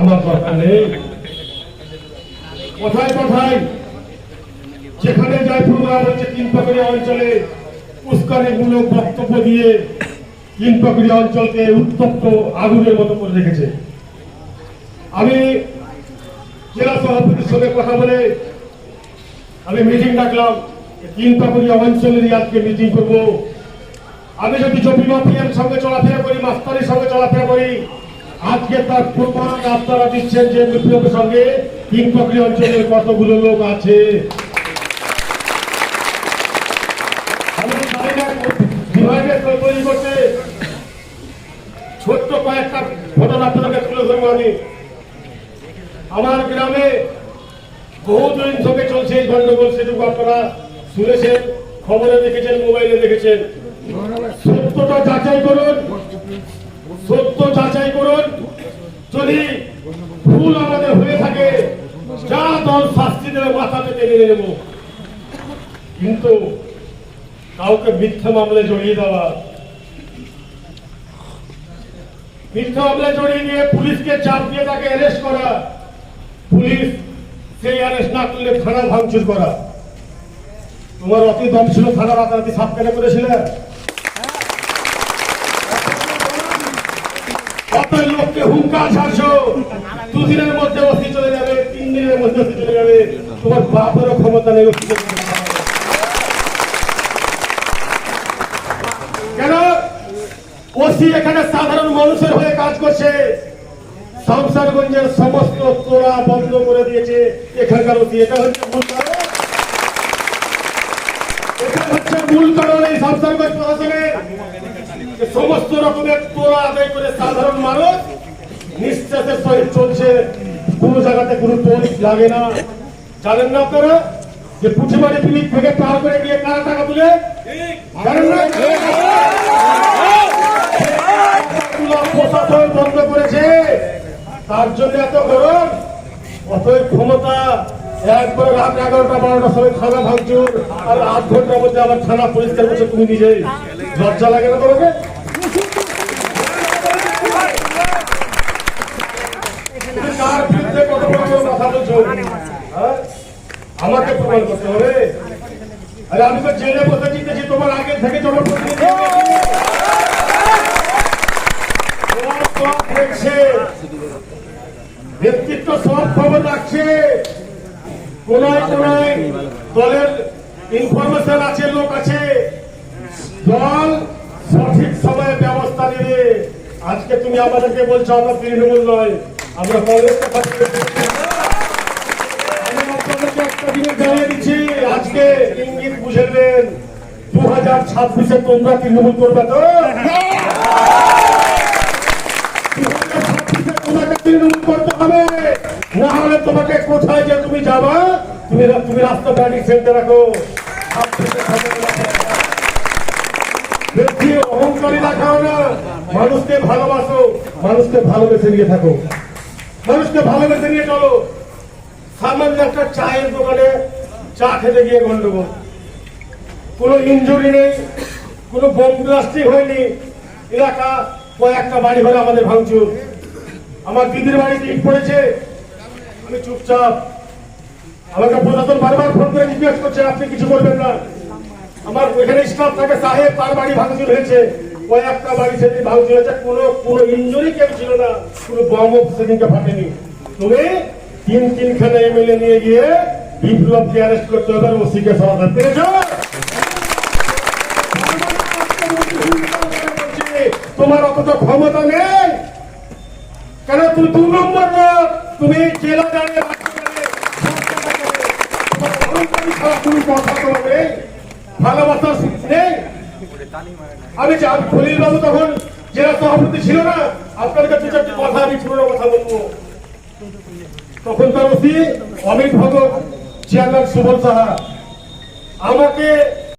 আমার দরকার নেই। কোথায় কোথায়? যেখানে বক্তব্য দিয়ে অঞ্চলকে উত্তপ্ত আগুনের মতো করে রেখেছে। আমি জেলা সভাপতির সঙ্গে কথা বলে আমি মিটিং ডাকলাম তিন পাকুড়িয়া অঞ্চলেরই আজকে মিটিং করব। আমি যদি জমি মাফিয়ার সঙ্গে চলাফেরা করি মাস্তারির সঙ্গে চলাফেরা করি আজকে তার প্রমাণ আপনারা দিচ্ছেন যে বিপ্লবের সঙ্গে তিন পাকুড়ি অঞ্চলের কতগুলো লোক আছে। ছোট্ট কয়েকটা ঘটনা আপনাদেরকে তুলে ধরবো আমি। আমার গ্রামে বহুদিন থেকে চলছে এই গন্ডগোল, সেটুকু আপনারা শুনেছেন, খবরে দেখেছেন, মোবাইলে দেখেছেন। সত্যটা যাচাই করুন। সত্য যাচাই করুন। যদি ভুল আমাদের হয়ে থাকে, যা দল শাস্তি দেবে মাথাতে টেনে নেব। কিন্তু কাউকে মিথ্যা জড়িয়ে দেওয়া, মিথ্যা জড়িয়ে দিয়ে পুলিশকে চাপ দিয়ে তাকে অ্যারেস্ট করা, পুলিশ সেই অ্যারেস্ট না করলে থানা ভাঙচুর করা। তোমার অতি দম ছিল থানা রাতারাতি সাপ কেটে করেছিলে? লোককে হুঙ্কার ছাড়ছো দুদিনের মধ্যে অতি চলে যাবে, তিন দিনের মধ্যে অতি চলে যাবে। তোমার বাপেরও ক্ষমতা নেই কেন? ওসি এখানে সাধারণ মানুষের হয়ে কাজ করছে। সমস্ত বন্ধ করে দিয়েছে। এখানকার এটা হচ্ছে মূল কারণ। এটা হচ্ছে মূল কারণ এই প্রশাসনের। সমস্ত রকমের আদায় করে সাধারণ মানুষ সহিত চলছে, কোন জায়গাতে কোনো টোল লাগে না। জানেন না আপনারা যে পুঁথিবাড়ি পিলিক থেকে পার করে গিয়ে কারা টাকা তুলে? প্রশাসন বন্ধ করেছে। তার জন্য এত গরম। অতএব ক্ষমতা একবার রাত এগারোটা বারোটার সময় থানা ভাঙচুর। আর আধ ঘণ্টার মধ্যে আবার থানা পরিষ্কার করছে তুমি নিজেই লজ্জা লাগে না তোমাকে তুমি কার বিরুদ্ধে কত বড় বড় কথা বলছো হ্যাঁ? প্রমাণ করতে হবে। আরে আমি তো জেলে বসে জিতেছি, তোমার আগে থেকে সব খবর রাখছে। কোনায় কোনায় দলের ইনফরমেশন আছে, লোক আছে। দল সঠিক সময়ে ব্যবস্থা নেবে আজকে তুমি আমাদেরকে বলছো, আমরা তৃণমূল নয়, আমরা কংগ্রেসকে তোমাকে কোথায় যে তুমি যাবা? তুমি তুমি রাস্তা ব্যাটিং সেন্টার রাখো। অহংকারী দেখাও না। মানুষকে ভালোবাসো। মানুষকে ভালোবেসে নিয়ে থাকো। মানুষকে ভালোবেসে নিয়ে চলো। সামান্য একটা চায়ের দোকানে চা খেতে গিয়ে গন্ডগোল। কোনো ইঞ্জুরি নেই, কোনো বোম ব্লাস্টিং হয়নি। এলাকা কয়েকটা বাড়ি ঘরে আমাদের ভাঙচুর। আমার দিদির বাড়িতে ইট পড়েছে। আমি চুপচাপ। আমাকে প্রশাসন বারবার ফোন করে জিজ্ঞেস করছে, আপনি কিছু করবেন না। আমার এখানে স্টাফ থাকে, সাহেব, তার বাড়ি ভাঙচুর হয়েছে। কয়েকটা বাড়ি সেদিন ভাঙচুর হয়েছে। কোনো কোনো ইঞ্জুরি কেউ ছিল না। কোনো বম সেদিনকে ফাটেনি। তুমি তিন তিনখানে এমএলএ নিয়ে গিয়ে বিপ্লবকে অ্যারেস্ট করতে হবে ওসিকে সমাধান পেরেছ তোমার অত ক্ষমতা নেই। কেন তুমি দু নম্বর লোক? তুমি জেলা দাঁড়িয়ে তোমার নেই। আমি খলিল বাবু তখন জেলা সভাপতি ছিল না। আপনাদের কাছে কথা আমি পুরোনো কথা বলব। তখন তার ওসি অমিত ভগত চেয়ারম্যান সুবল সাহা। আমাকে